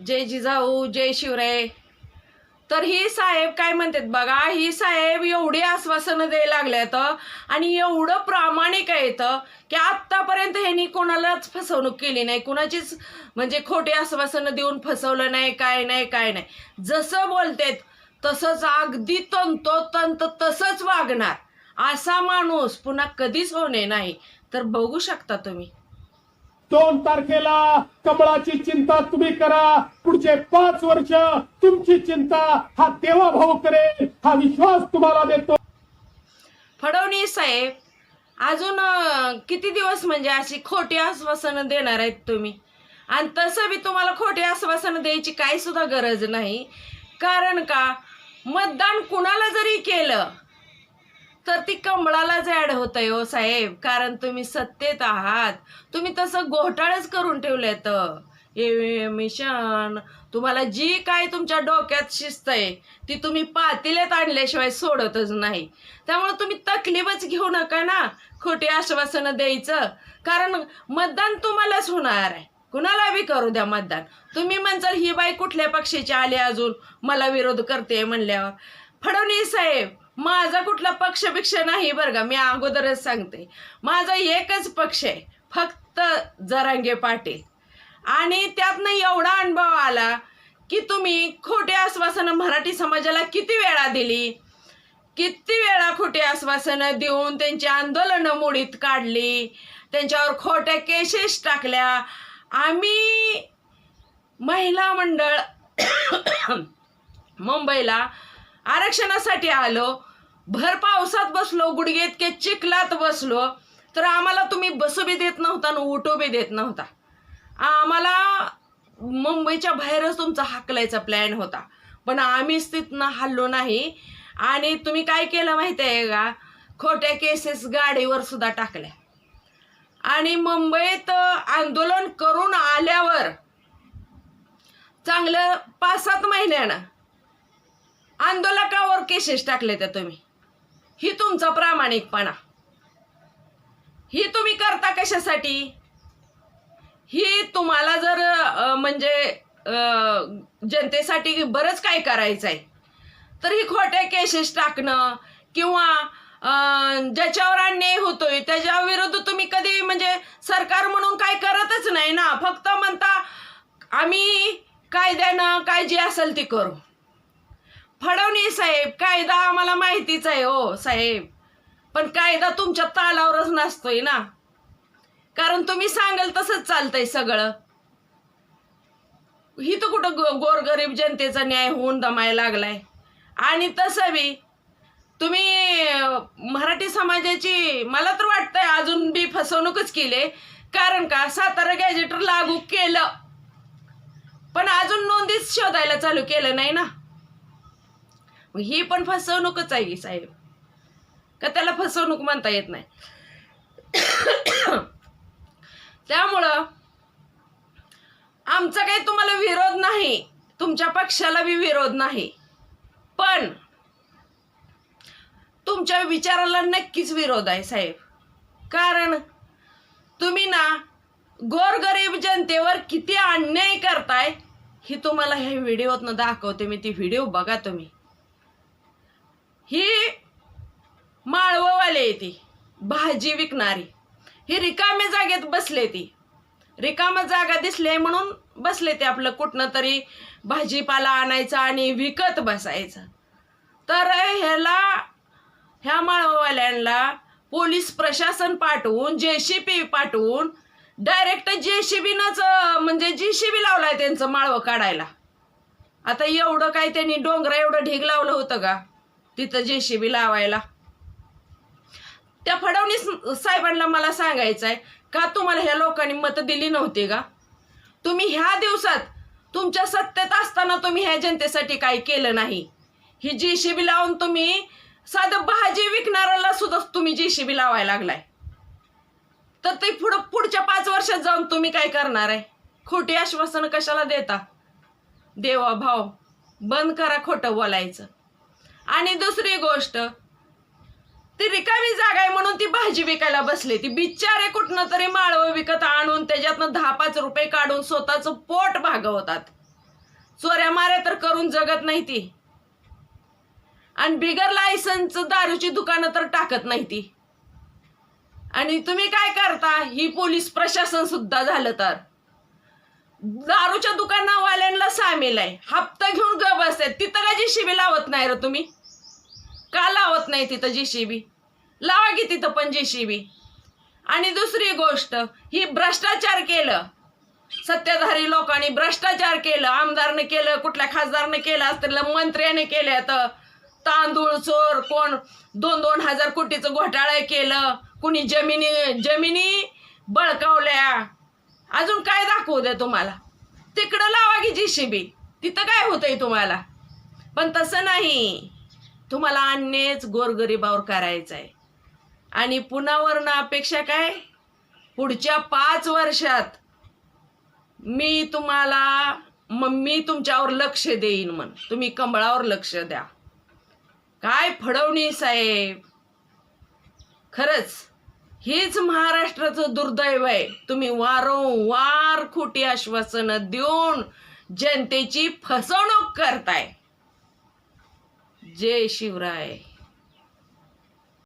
जय जिजाऊ जय शिवराय तर ही साहेब काय म्हणतात बघा ही साहेब एवढी आश्वासनं द्यायला लागल्यात आणि एवढं प्रामाणिक आहेत की आत्तापर्यंत ह्यांनी कोणालाच फसवणूक केली नाही. कुणाचीच म्हणजे खोटी आश्वासनं देऊन फसवलं नाही काय नाही काय नाही. जसं बोलतेत तसंच अगदी तंतोतंत तसंच वागणार. असा माणूस पुन्हा कधीच होणे नाही. तर बघू शकता तुम्ही. दोन तारखेला कमळाची चिंता तुम्ही करा. पुढचे पाच वर्ष तुमची चिंता हा तेव्हा भाऊ करेल हा विश्वास तुम्हाला देतो. फडणवीस साहेब अजून किती दिवस म्हणजे अशी खोटी आश्वासनं देणार आहेत तुम्ही? आणि तसं बी तुम्हाला खोटी आश्वासनं द्यायची काही सुद्धा गरज नाही. कारण का? मतदान कुणाला जरी केलं तर ती कमळालाच ऍड होतंय हो साहेब. कारण तुम्ही सत्तेत आहात. तुम्ही तसं घोटाळच करून ठेवलेत. मिशन तुम्हाला जी काय तुमच्या डोक्यात शिस्त आहे ती तुम्ही पातेल्यात आणल्याशिवाय सोडतच नाही. त्यामुळे तुम्ही तकलीफच घेऊ नका ना. खोटी आश्वासनं द्यायचं. कारण मतदान तुम्हालाच होणार आहे. कुणाला बी करू द्या मतदान. तुम्ही म्हणचाल ही बाई कुठल्या पक्षाची आली अजून? मला विरोध करते म्हणल्यावर. फडणवीस साहेब माझा कुठला पक्षपेक्ष नाही बरं का मी अगोदरच सांगते. माझा एकच पक्ष आहे फक्त जरांगे पाटील. आणि त्यातनं एवढा अनुभव आला की तुम्ही खोटे आश्वासनं मराठी समाजाला किती वेळा दिली? किती वेळा खोटी आश्वासनं देऊन त्यांची आंदोलनं मोडीत काढली? त्यांच्यावर खोट्या केसेस टाकल्या? आम्ही महिला मंडळ मुंबईला आरक्षणासाठी आलो. भर पावसात बसलो गुडघे इतके चिखलात बसलो. तर आम्हाला तुम्ही बसू बी देत नव्हता आणि उठू बी देत नव्हता. आम्हाला मुंबईच्या बाहेरच तुमचा हाकलायचा प्लॅन होता. पण आम्हीच तिथनं हल्लो नाही. आणि तुम्ही काय केलं माहिती आहे का? खोट्या केसेस गाडीवर सुद्धा टाकल्या. आणि मुंबईत आंदोलन करून आल्यावर चांगलं पाच सात महिन्यानं आंदोलकावर केसेस टाकले त्या तुम्ही. ही तुमचा प्रामाणिकपणा. ही तुम्ही करता कशासाठी? ही तुम्हाला जर म्हणजे जनतेसाठी बरंच काय करायचं आहे तर ही खोट्या केसेस टाकणं किंवा ज्याच्यावर अन्याय होतोय त्याच्या विरुद्ध तुम्ही कधी म्हणजे सरकार म्हणून काय करतच नाही ना. फक्त म्हणता आम्ही कायद्यानं काय जे असेल ते करू. फडवणीस साहेब कायदा आम्हाला माहितीच आहे हो साहेब. पण कायदा तुमच्या तालावरच नसतोय ना. कारण तुम्ही सांगाल तसंच चालतंय सगळं. ही तर कुठं गो गोरगरीब जनतेचा न्याय होऊन दमायला लागलाय. आणि तसं बी तुम्ही मराठी समाजाची मला तर वाटतंय अजून बी फसवणूकच केली कारण का? सातारा गॅजेटर लागू केलं. पण अजून नोंदीच शोधायला चालू केलं नाही ना. मग ही पण फसवणूकच आहे की साहेब. का त्याला फसवणूक म्हणता येत नाही. त्यामुळं आमचा काही तुम्हाला विरोध नाही. तुमच्या पक्षाला बी विरोध नाही. पण तुमच्या विचाराला नक्कीच विरोध आहे साहेब. कारण तुम्ही ना गोरगरीब जनतेवर किती अन्याय करताय ही तुम्हाला ह्या व्हिडिओतनं दाखवते मी. ती व्हिडिओ बघा तुम्ही. ही माळववाले ती भाजी विकणारी. ही रिकाम्या जागेत बसले ती. रिकामा जागा दिसले म्हणून बसले ते आपलं कुठनं तरी भाजीपाला आणायचा आणि विकत बसायचं. तर ह्याला ह्या माळववाल्यांना पोलीस प्रशासन पाठवून जे सी पी पाठवून डायरेक्ट जे सी बीनंच म्हणजे जी सी बी लावलाय त्यांचं माळवं काढायला. आता एवढं काय त्यांनी डोंगरा एवढं ढीग लावलं होतं का? तिथं जे सी बी लावायला. त्या फडवणीस साहेबांना मला सांगायचं आहे का तुम्हाला ह्या लोकांनी मतं दिली नव्हती का? तुम्ही ह्या दिवसात तुमच्या सत्तेत असताना तुम्ही ह्या जनतेसाठी काही केलं नाही. ही जी सी बी लावून तुम्ही साधं भाजी विकणाऱ्याला सुद्धा तुम्ही जी सी बी लावायला लागलाय. तर ते पुढं पुढच्या पाच वर्षात जाऊन तुम्ही काय करणार आहे? खोटी आश्वासनं कशाला देता? देवा भाव बंद करा खोटं बोलायचं. आणि दुसरी गोष्ट ती रिकामी जागा आहे म्हणून ती भाजी विकायला बसली. ती बिचारे कुठनं तरी माळवं विकत आणून त्याच्यातनं दहा पाच रुपये काढून स्वतःचं पोट भागवतात. चोऱ्या माऱ्या तर करून जगत नाही ती. आणि बिगर लायसन्स दारूची दुकानं तर टाकत नाही ती. आणि तुम्ही काय करता? ही पोलीस प्रशासन सुद्धा झालं तर. दारूच्या दुकानावाल्यांना सामील आहे. हप्ता घेऊन ग बसतात तिथं का जीशीबी लावत नाही र तुम्ही? का लावत नाही तिथं जीशीबी लावा की तिथं पण जीशीबी आणि दुसरी गोष्ट ही भ्रष्टाचार केलं. सत्ताधारी लोकांनी भ्रष्टाचार केलं. आमदारनं केलं कुठल्या खासदारनं केलं असतील मंत्र्याने केलं तर. तांदूळ चोर कोण? दोन दोन हजार कोटीचं घोटाळं केलं. कुणी जमिनी जमिनी बळकावल्या. अजून काय दाखवू दे तुम्हाला? तिकडं लावा की जीशीबी तिथं काय होतंय तुम्हाला? पण तसं नाही. तुम्हाला अन्यच गोरगरिबावर करायचं आहे आणि पुन्हावरनं अपेक्षा काय? पुढच्या पाच वर्षात मी तुम्हाला मम्मी तुमच्यावर लक्ष देईन म्हण. तुम्ही कमळावर लक्ष द्या. काय फडवणी साहेब? खरंच हेच महाराष्ट्राचं दुर्दैव आहे. तुम्ही वारंवार खोटी आश्वासनं देऊन जनतेची फसवणूक करताय. जय शिवराय.